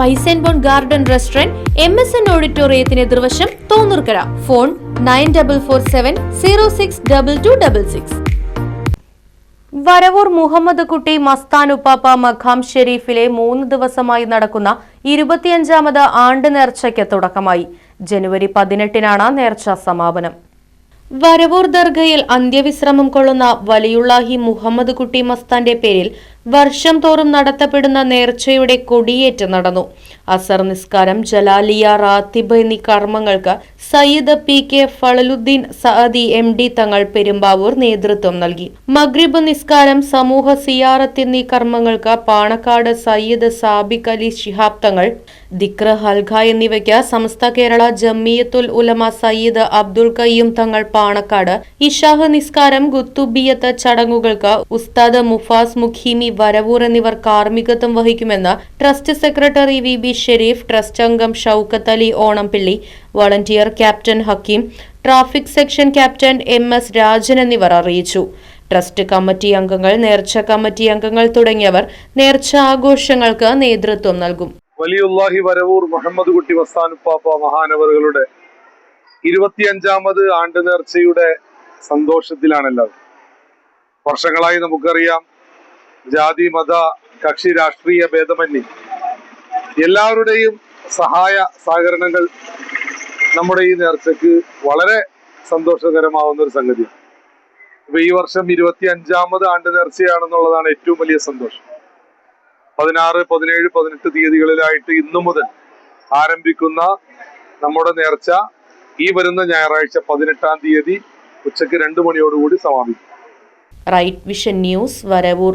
Spice and bone garden restaurant M S N ഓഡിറ്റോറിയത്തിന് എതിർവശം Thonnurkara. Phone nine double four seven zero six double two double six. Varavoor Muhammad Kutty Mastan ഉപ്പാപ്പ മഖാം ഷെരീഫിലെ മൂന്ന് ദിവസമായി നടക്കുന്ന ഇരുപത്തിയഞ്ചാമത് ആണ്ട് നേർച്ചയ്ക്ക് തുടക്കമായി. ജനുവരി പതിനെട്ടിനാണ് നേർച്ച സമാപനം. വരവൂർ ദർഗയിൽ അന്ത്യവിശ്രമം കൊള്ളുന്ന വലിയുള്ളാഹി മുഹമ്മദ് കുട്ടി മസ്താന്റെ പേരിൽ വർഷം തോറും നടത്തപ്പെടുന്ന നേർച്ചയുടെ കൊടിയേറ്റ് നടന്നു. അസർ നിസ്കാരം ജലാലിയ റാത്തിബ് എന്നീ കർമ്മങ്ങൾക്ക് Sayyid P K Fazaluddin Saadi M D Thangal Perumbavoor നേതൃത്വം നൽകി. മഗ്രിബ് നിസ്കാരം സമൂഹ സിയാറത്ത് എന്നീ കർമ്മങ്ങൾക്ക് പാണക്കാട് സയ്യിദ് സാബിഖ് അലി ശിഹാബ് തങ്ങൾ ദിക്ര ഹൽഖ എന്നിവയ്ക്ക് സമസ്ത കേരള ജമ്മിയത്തുൽ ഉലമ സയ്യിദ് അബ്ദുൾ കയ്യൂം തങ്ങൾ പാണക്കാട് ഇഷാഹ് നിസ്കാരം ഗുത്തുബിയത്ത് ചടങ്ങുകൾക്ക് ഉസ്താദ് മുഫാസ് മുഖീമി വരവൂർ എന്നിവർ കാർമ്മികത്വം വഹിക്കുമെന്ന് trust secretary V B Sharif trust അംഗം Shoukath Ali Onampilly volunteer captain Hakeem traffic section captain M S Rajan എന്നിവർ അറിയിച്ചു. ട്രസ്റ്റ് കമ്മിറ്റി അംഗങ്ങൾ നേർച്ച കമ്മിറ്റി അംഗങ്ങൾ തുടങ്ങിയവർ നേർച്ച ആഘോഷങ്ങൾക്ക് നേതൃത്വം നൽകും. വലിയുല്ലാഹി വരവൂർ മുഹമ്മദ് കുട്ടി വസ്താനുപ്പാപ്പ മഹാനവറുകളുടെ ഇരുപത്തിയഞ്ചാമത് ആണ്ട് നേർച്ചയുടെ സന്തോഷത്തിലാണെല്ലാവരും. വർഷങ്ങളായി നമുക്കറിയാം ജാതി മത കക്ഷി രാഷ്ട്രീയ ഭേദമന്യേ. എല്ലാവരുടെയും സഹായ സഹകരണങ്ങൾ നമ്മുടെ ഈ നേർച്ചയ്ക്ക് വളരെ സന്തോഷകരമാവുന്ന ഒരു സംഗതിയാണ്. ഇപ്പൊ ഈ വർഷം ഇരുപത്തി അഞ്ചാമത് ആണ്ട് നേർച്ചയാണെന്നുള്ളതാണ് ഏറ്റവും വലിയ സന്തോഷം. പതിനാറ് പതിനേഴ് പതിനെട്ട് തീയതികളിലായിട്ട് ഇന്നു മുതൽ ആരംഭിക്കുന്ന നമ്മുടെ നേർച്ച ഈ വരുന്ന ഞായറാഴ്ച പതിനെട്ടാം തീയതി ഉച്ചയ്ക്ക് രണ്ടു മണിയോടുകൂടി സമാപിക്കും. Right vision news Varavoor.